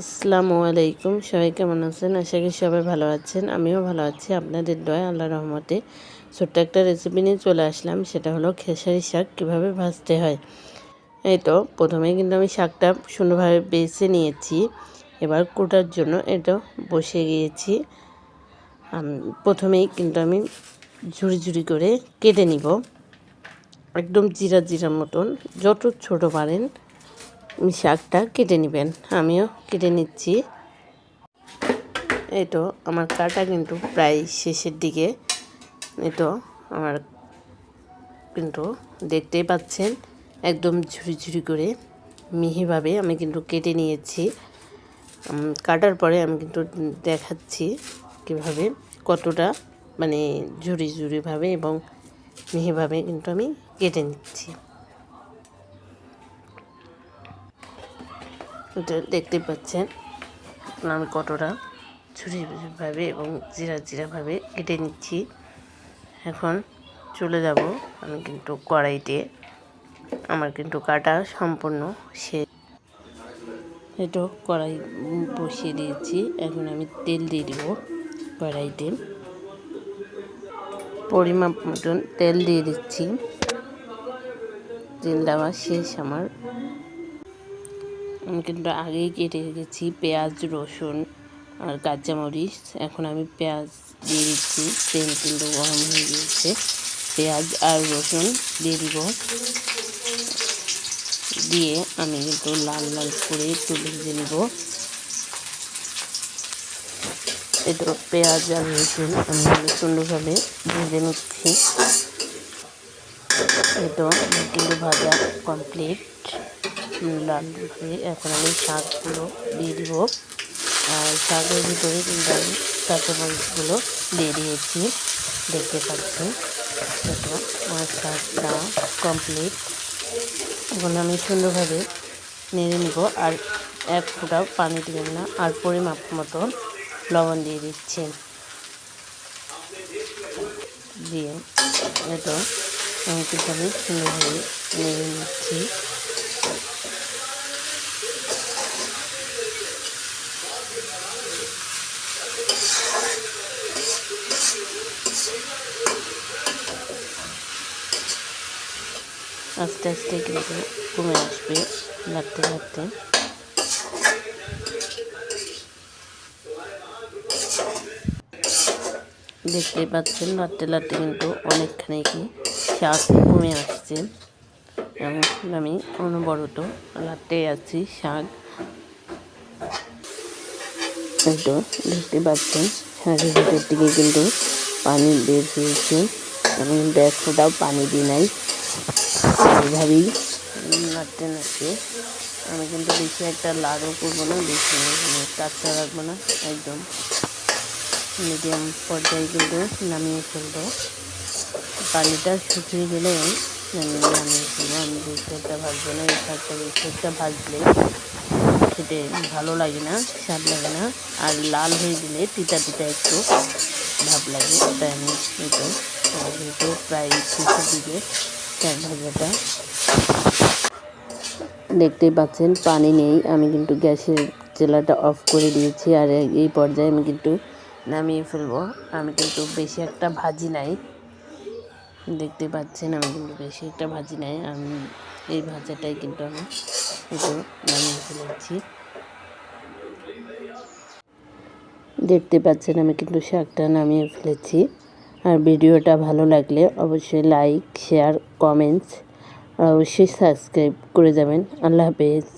আসসালামু আলাইকুম। সবাই কেমন আছেন? আশা করি সবাই ভালো আছেন। আমিও ভালো আছি। আপনাদের দয়া আল্লাহ রহমতে ছোট্ট একটা রেসিপি নিয়ে চলে আসলাম। সেটা হলো খেসারি শাক। কীভাবে ভাজতে হয়? এই তো প্রথমে কিন্তু আমি শাকটা সুন্দরভাবে বেছে নিয়েছি। এবার কোটার জন্য এটা বসে গিয়েছি প্রথমেই কিন্তু আমি ঝুড়ি ঝুড়ি করে কেটে নিব। একদম জিরা জিরার মতন। যত ছোট পারেন শাকটা কেটে নেবেন। আমিও কেটে নিচ্ছি। এই তো, আমার কাটা কিন্তু প্রায় শেষের দিকে। এই তো, আমার কিন্তু দেখতেই পাচ্ছেন, একদম ঝুড়ি ঝুড়ি করে মিহিভাবে আমি কিন্তু কেটে নিয়েছি। কাটার পরে আমি কিন্তু দেখাচ্ছি কীভাবে, কতটা মানে ঝুড়ি ঝুড়িভাবে এবং মিহিভাবে কিন্তু আমি কেটে নিচ্ছি। দেখতে পাচ্ছেন আমি কতটা ছুরিভাবে এবং জিরা জিরাভাবে কেটে নিচ্ছি। এখন চলে যাব আমি কিন্তু কড়াইতে। আমার কিন্তু কাটা সম্পূর্ণ সে এটা কড়াই বসিয়ে দিয়েছি। এখন আমি তেল দিয়ে দিব কড়াইতে। পরিমাপ মতন তেল দিয়ে দিচ্ছি। তেল দেওয়া শেষ আমার। আমি কিন্তু আগেই কেটে রেখেছি পেঁয়াজ, রসুন আর কাঁচামরিচ। এখন আমি পেঁয়াজ দিয়ে দিচ্ছি। তেল কিন্তু গরম হয়ে গিয়েছে। পেঁয়াজ আর রসুন দিয়ে দিব। দিয়ে আমি কিন্তু লাল লাল করে একটু ভেজে নেব। এটা পেঁয়াজ আর রসুন আমি সুন্দরভাবে ভেজে নিচ্ছি। এটা কিন্তু ভাজা কমপ্লিট লাল হয়ে এখন আমি শাকগুলো দিয়ে দিব। আর শাকের ভিতরে কিন্তু আমি কাঁচামরিচগুলো দিয়ে দিয়েছি। দেখতে পাচ্ছি এটা আমার শাকটা কমপ্লিট এখন আমি সুন্দরভাবে নেড়ে নিব আর এক ফোঁটাও পানি দিবেন না, আর পরিমাপ মতো লবণ দিয়ে দিচ্ছি। দিয়ে এটা আমি কিন্তু আমি সুন্দরভাবে নেড়ে নিচ্ছি। আস্তে আস্তে কিন্তু কমে আসবে লাগতে লাগতে দেখতেই পাচ্ছেন লাটতে লাটতে কিন্তু অনেকখানি কি শাক কমে আসছে। এবং আমি অনবরত লাটতে আছি শাক। একটু দেখতে পাচ্ছেন, শাকের ভিতর থেকে কিন্তু পানি বের হয়েছে। এবং এক ফোটাও পানি দিই নাই। এইভাবেই। নাড়তে নাড়তে। আমি কিন্তু বেশি একটা লাড়ও করব না, বেশি কাঁচা রাখব না, একদম। মিডিয়াম পর্যায়ে কিন্তু নামিয়ে ফেলব। পানিটা শুকিয়ে গেলে আমি নামিয়ে ফেলব। আমি বেশি ভাজবো না, এই শাকটা বেশি ভাজলে খেতে ভালো লাগে না, স্বাদ লাগে না। আর লাল হয়ে গেলে তিতা তিতা একটু ভাব লাগে, তাই আমি একটু যেহেতু প্রায় শেষের দিকে শাক ভাজাটা দেখতেই পাচ্ছেন, পানি নেই। আমি কিন্তু গ্যাসের চুলাটা অফ করে দিয়েছি আর এই পর্যায়ে আমি কিন্তু নামিয়ে ফেলব। আমি কিন্তু বেশি একটা ভাজি নাই। দেখতে পাচ্ছেন, আমি কিন্তু বেশি একটা ভাজি নাই। আমি এই ভাজাটাই কিন্তু আমি একটু নামিয়ে ফেলেছি। দেখতে পাচ্ছেন, আমি কিন্তু শাকটা নামিয়ে ফেলেছি। আর ভিডিওটা ভালো লাগলে অবশ্যই লাইক শেয়ার কমেন্টস আর অবশ্যই সাবস্ক্রাইব করে যাবেন। আল্লাহ হাফেজ।